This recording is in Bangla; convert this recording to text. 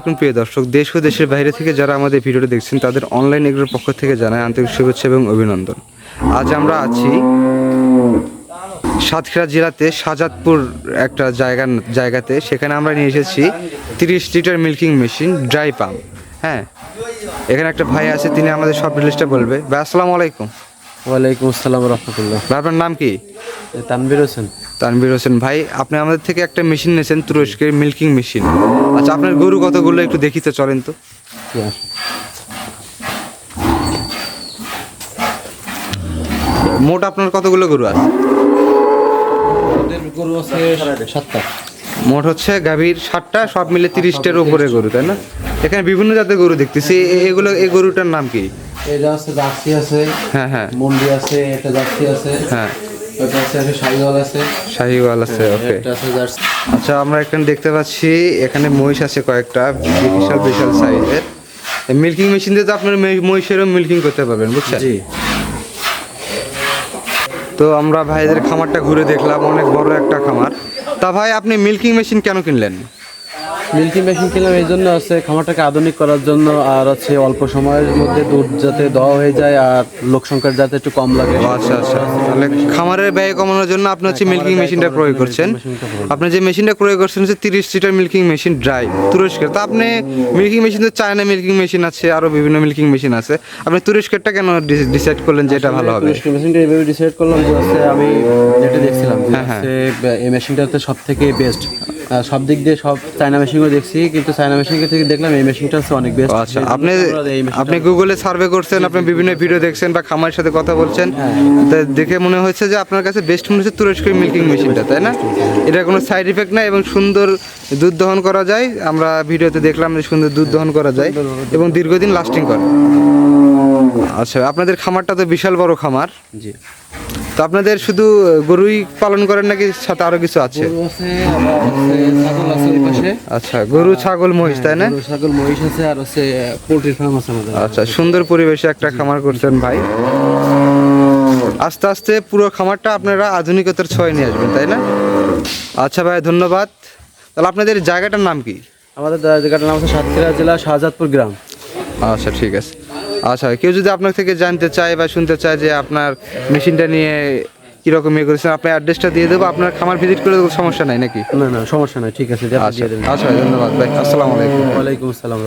এখন প্রিয় দর্শক দেশ ও দেশের বাইরে থেকে যারা আমাদের ভিডিওটা দেখছেন তাদের অনলাইন এগুলোর পক্ষ থেকে জানায় আন্তরিক শুভেচ্ছা এবং অভিনন্দন। আজ আমরা আছি সাতক্ষীরা জেলাতে সাজাদপুর একটা জায়গা জায়গাতে। সেখানে আমরা নিয়ে এসেছি তিরিশ litre milking machine dry pump হ্যাঁ এখানে একটা ভাই আছে তিনি আমাদের সব ডিটেলসটা বলবে। ভাই আসসালামু আলাইকুম। ওয়ালাইকুম আসসালাম রহমতুল্লাহ। ভাই আপনার নাম কি? তানবির হোসেন। তানবির হোসেন ভাই আপনি আমাদের থেকে একটা মেশিন নিয়েছেন তুরস্কের মিল্কিং মেশিন আচ্ছা আপনার গরু কতগুলো একটু দেখিতে চলেন তো। মোট আপনার কতগুলো গরু আছে? গরু আছে সাতটা মোট হচ্ছে গাভীর ষাটটা সব মিলে তিরিশটার উপরে গরু তাই না? এখানে বিভিন্ন জাতের গরু দেখতেছি এগুলো এই গরুটার নাম কি? এটা আছে জার্সি আছে হ্যাঁ হ্যাঁ। মন্ডি আছে একটা জার্সি আছে। হ্যাঁ। শাহিওয়াল আছে। ওকে একটা আছে জার্সি। আচ্ছা আমরা এখানে দেখতে পাচ্ছি এখানে মহিষ আছে কয়েকটা বিশাল বিশাল সাইজের। মিল্কিং মেশিন দিয়ে তো আপনার মহিষেরও মিল্কিং করতে পারবেন বুঝছেন? তো আমরা ভাইদের খামারটা ঘুরে দেখলাম অনেক বড় একটা খামার। তা ভাই আপনি মিল্কিং মেশিন কেন কিনলেন? মিল্কি মেশিন কিনলাম এই জন্য আছে খামারটাকে আধুনিক করার জন্য আর হচ্ছে অল্প সময়ের মধ্যে দুধ যাতে দেওয়া হয়ে যায় আর লোক সংখ্যার যাতে একটু কম লাগে। আচ্ছা আচ্ছা। তাহলে খামারের ব্যয় কমানোর জন্য আপনি হচ্ছে মিল্কিং মেশিনটা প্রয়োগ করছেন। আপনি যে মেশিনটা প্রয়োগ করছেন হচ্ছে তিরিশ লিটার মিল্কিং মেশিন ড্রাই তুরস্কের। তা আপনি মিল্কিং মেশিন তো চায়না মিল্কিং মেশিন আছে আরও বিভিন্ন মিল্কিং মেশিন আছে। আপনি তুরস্কেরটা কেন ডিসাইড করলেন যে এটা ভালো হবে? তুরস্কের মেশিনটা এইভাবে ডিসাইড করলাম যে হচ্ছে আমি যেটা দেখছিলাম যে হ্যাঁ, হচ্ছে এই মেশিনটা হচ্ছে সব থেকে বেস্ট সব দিক দিয়ে সব চায়না মেশিনও দেখছি কিন্তু চায়না মেশিন থেকে দেখলাম এই মেশিনটা হচ্ছে অনেক বেস্ট আচ্ছা আপনি আপনি গুগলে সার্ভে করছেন আপনি বিভিন্ন ভিডিও দেখছেন বা খামারের সাথে কথা বলছেন তা দেখে মনে হচ্ছে যে আপনার কাছে বেস্ট মনে হচ্ছে তুরস্কের মিল্কিং মেশিনটা তাই না? এটা কোনো সাইড ইফেক্ট নাই এবং সুন্দর দুধ দহন করা যায়। আমরা ভিডিওতে দেখলাম যে সুন্দর দুধ দহন করা যায় এবং দীর্ঘদিন লাস্টিং করে। আচ্ছা আপনাদের খামারটা তো বিশাল বড় খামার। জি। তো আপনাদের শুধু গরুই পালন করেন নাকি সাথে আরও কিছু আছে? আচ্ছা গরু ছাগল মহিষ তাই না? ছাগল মহিষ আছে আর হচ্ছে পোলট্রির ফার্ম আছে আমাদের। আচ্ছা সুন্দর পরিবেশে একটা খামার করছেন ভাই। আস্তে আস্তে পুরো খামারটা আপনারা আধুনিকতার ছয় নিয়ে আসবেন তাই না? আচ্ছা ভাই ধন্যবাদ। তাহলে আপনাদের জায়গাটার নাম কি? আমাদের জায়গাটার নাম হচ্ছে সাতক্ষীরা জেলা শাহজাদপুর গ্রাম। আচ্ছা ঠিক আছে। আচ্ছা কেউ যদি আপনার থেকে জানতে চায় বা শুনতে চায় যে আপনার মেশিনটা নিয়ে কীরকম ইয়ে করেছেন আপনার অ্যাড্রেসটা দিয়ে দেবো আপনার খামার ভিজিট করে দেবো সমস্যা নাই নাকি? না না সমস্যা নাই ঠিক আছে আচ্ছা আচ্ছা ধন্যবাদ ভাই আসসালামু আলাইকুম। ওয়ালাইকুম আসসালাম।